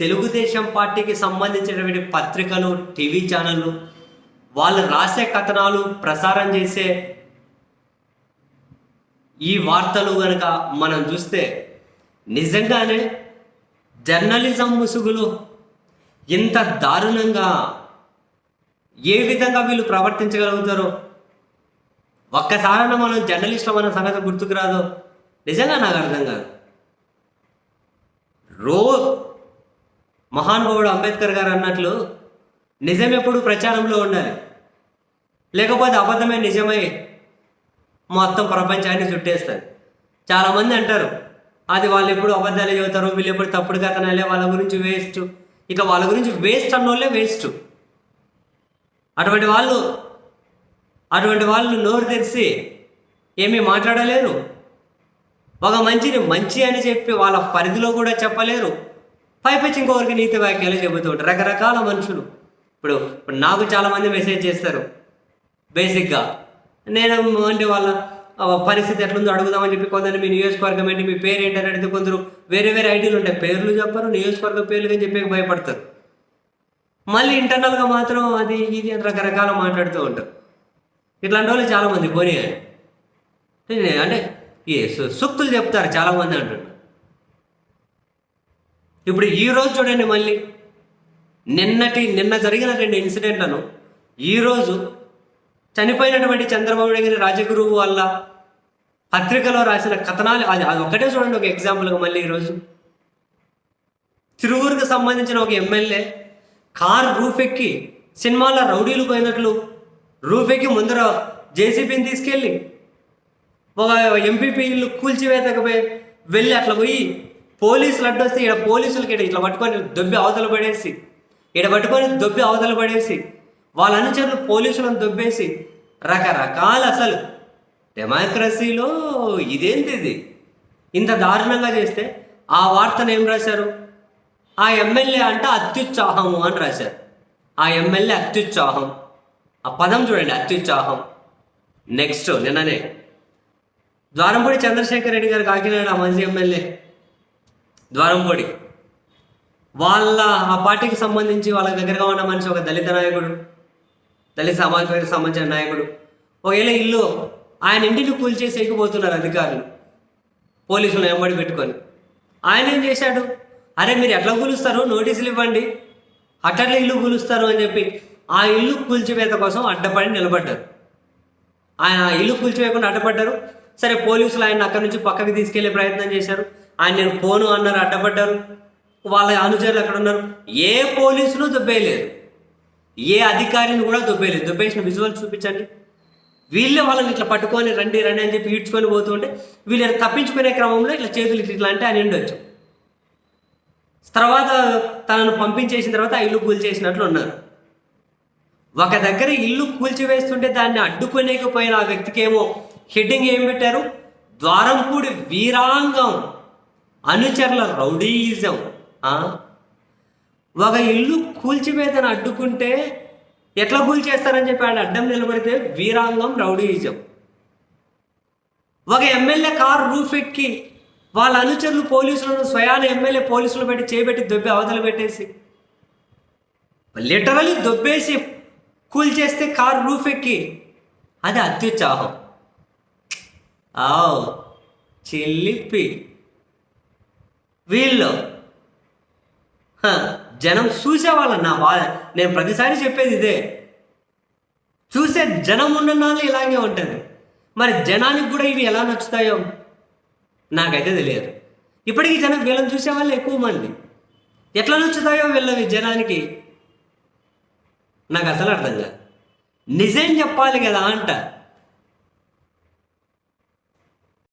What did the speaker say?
తెలుగుదేశం పార్టీకి సంబంధించినటువంటి పత్రికలు టీవీ ఛానళ్ళు వాళ్ళు రాసే కథనాలు ప్రసారం చేసే ఈ వార్తలు కనుక మనం చూస్తే నిజంగానే జర్నలిజం ముసుగులు ఇంత దారుణంగా ఏ విధంగా వీళ్ళు ప్రవర్తించగలుగుతారో ఒక్కసారైనా మనం జర్నలిస్టులు మన సంగతి గుర్తుకు రాదు నిజంగా నాకు అర్థం కాదు. రో మహానుభావుడు అంబేద్కర్ గారు అన్నట్లు నిజం ఎప్పుడు ప్రచారంలో ఉండాలి. లేకపోతే అబద్ధమే నిజమై. మొత్తం ప్రపంచాన్ని చుట్టేస్తారు చాలామంది అంటారు అది వాళ్ళు ఎప్పుడు అబద్ధాలు చెబుతారు వీళ్ళు ఎప్పుడు తప్పుడు కథనాలే వాళ్ళ గురించి వేస్ట్. ఇక వాళ్ళ గురించి వేస్ట్ అన్నోళ్ళే వేస్ట్. అటువంటి వాళ్ళు అటువంటి వాళ్ళు నోరు తెరిచి ఏమీ మాట్లాడలేరు. ఒక మంచిని మంచి అని చెప్పి వాళ్ళ పరిధిలో కూడా చెప్పలేరు. పైపచ్చి ఇంకొకరికి నీతి వాక్యాలు చెబుతూ ఉంటారు రకరకాల మనుషులు. ఇప్పుడు ఇప్పుడు నాకు చాలామంది మెసేజ్ చేస్తారు బేసిక్గా. నేను అంటే వాళ్ళ పరిస్థితి ఎట్లుందో అడుగుదామని చెప్పి కొందరు మీ నియోజకవర్గం ఏంటి మీ పేరు ఏంటి అని అడిగితే కొందరు వేరే వేరే ఐడీలు ఉంటాయి. పేర్లు చెప్పరు నియోజకవర్గం పేర్లు అని చెప్పి భయపడతారు. మళ్ళీ ఇంటర్నల్గా మాత్రం అది ఇది రకరకాల మాట్లాడుతూ ఉంటారు. ఇట్లాంటి వాళ్ళు చాలామంది పోనీ అంటే ఈ సు- సూక్తులు చెప్తారు చాలామంది అంటారు ఇప్పుడు ఈ రోజు చూడండి మళ్ళీ. నిన్నటి నిన్న జరిగిన రెండు ఇన్సిడెంట్లను ఈరోజు చనిపోయినటువంటి చంద్రబాబు నాయుడు రాజగురువు వల్ల పత్రికలో రాసిన కథనాలు అది అది ఒక్కటే చూడండి ఒక ఎగ్జాంపుల్గా మళ్ళీ ఈరోజు తిరువురుకు సంబంధించిన ఒక ఎమ్మెల్యే కార్ రూఫెక్కి ఎక్కి సినిమాలో రౌడీలు పోయినట్లు రూఫెక్కి ముందర జేసీబీని తీసుకెళ్ళి ఒక ఎంపీపీ ఇల్లు కూల్చివేతకు పోయి వెళ్ళి అట్లా పోయి పోలీసులు అడ్డొస్తే ఇక్కడ పోలీసులకి ఇక్కడ ఇట్లా పట్టుకొని దొబ్బి అవతల పడేసి ఇక్కడ పట్టుకొని దొబ్బి అవతల పడేసి వాళ్ళ అనుచరులు పోలీసులను దొబ్బేసి రకరకాల అసలు డెమోక్రసీలో ఇదేంటి ఇది? ఇంత దారుణంగా చేస్తే ఆ వార్తను ఏం రాశారు? ఆ ఎమ్మెల్యే అంటే అత్యుత్సాహము అని రాశారు. ఆ ఎమ్మెల్యే అత్యుత్సాహం. ఆ పదం చూడండి అత్యుత్సాహం. నెక్స్ట్ నిన్ననే. ద్వారంపూడి చంద్రశేఖర్ రెడ్డి గారు కాకినాడ మాజీ ఎమ్మెల్యే ద్వారంపూడి వాళ్ళ ఆ పార్టీకి సంబంధించి వాళ్ళ దగ్గరగా ఉన్న మనిషి ఒక దళిత నాయకుడు దళిత సమాజానికి సంబంధించిన నాయకుడు ఒకవేళ ఇల్లు ఆయన ఇంటిని కూల్చేసేయకపోతున్నారు అధికారులు పోలీసులు వెంబడి పెట్టుకొని. ఆయన ఏం చేశాడు? అరే మీరు ఎట్లా కూలుస్తారు? నోటీసులు ఇవ్వండి. అట్లా ఇల్లు కూలుస్తారు అని చెప్పి ఆ ఇల్లు కూల్చివేత కోసం అడ్డపడి నిలబడ్డారు. ఆయన ఆ ఇల్లు కూల్చివేయకుండా అడ్డపడ్డారు. సరే పోలీసులు ఆయన అక్కడి నుంచి పక్కకి తీసుకెళ్ళే ప్రయత్నం చేశారు. ఆయన నేను పోను అన్నారు అడ్డపడ్డారు. వాళ్ళ అనుచరులు అక్కడ ఉన్నారు? ఏ పోలీసులు దుబ్బేయలేదు. ఏ అధికారిని కూడా దుబ్బేయలేదు. దుబ్బేసిన విజువల్ చూపించండి. వీళ్ళే వాళ్ళని ఇట్లా పట్టుకొని రండి రండి అని చెప్పి ఈడ్చుకొని పోతుంటే వీళ్ళు తప్పించుకునే క్రమంలో ఇట్లా చేతులు ఇట్లా అంటే ఆయన ఉండొచ్చు. తర్వాత తనను పంపించేసిన తర్వాత ఇల్లు కూల్చేసినట్లు ఉన్నారు. ఒక దగ్గర ఇల్లు కూల్చివేస్తుంటే దాన్ని అడ్డుకోలేకపోయిన ఆ వ్యక్తికి ఏమో హెడ్డింగ్ ఏం పెట్టారు? ద్వారంపూడి వీరాంగం. అనుచరుల రౌడీయిజం ఒక ఇల్లు కూల్చివేతను అడ్డుకుంటే ఎట్లా కూల్చేస్తారని చెప్పి ఆడ అడ్డం నిలబడితే వీరాంగం రౌడీయిజం ఒక ఎమ్మెల్యే కారు రూఫ్ ఎక్కి వాళ్ళ అనుచరులు పోలీసులను స్వయాన ఎమ్మెల్యే పోలీసులు పెట్టి చేపెట్టి దొబ్బి అవతలు పెట్టేసి లిటరలీ దొబ్బేసి కూల్చేస్తే కారు రూఫ్ ఎక్కి అది అత్యుత్సాహం. ఆవ్ చిల్లిపి. వీళ్ళు. జనం చూసేవాళ్ళ నా వా నేను ప్రతిసారి చెప్పేది ఇదే. చూసే జనం ఉన్న నాళ్ళు ఇలాగే ఉంటుంది. మరి జనానికి కూడా ఇవి ఎలా నచ్చుతాయో నాకైతే తెలియదు. ఇప్పటికీ జనం వీళ్ళని చూసే వాళ్ళు ఎక్కువ మంది. ఎట్లా నచ్చుతాయో వీళ్ళవి జనానికి నాకు అసలు అర్థం కాదు. నిజం చెప్పాలి కదా అంట.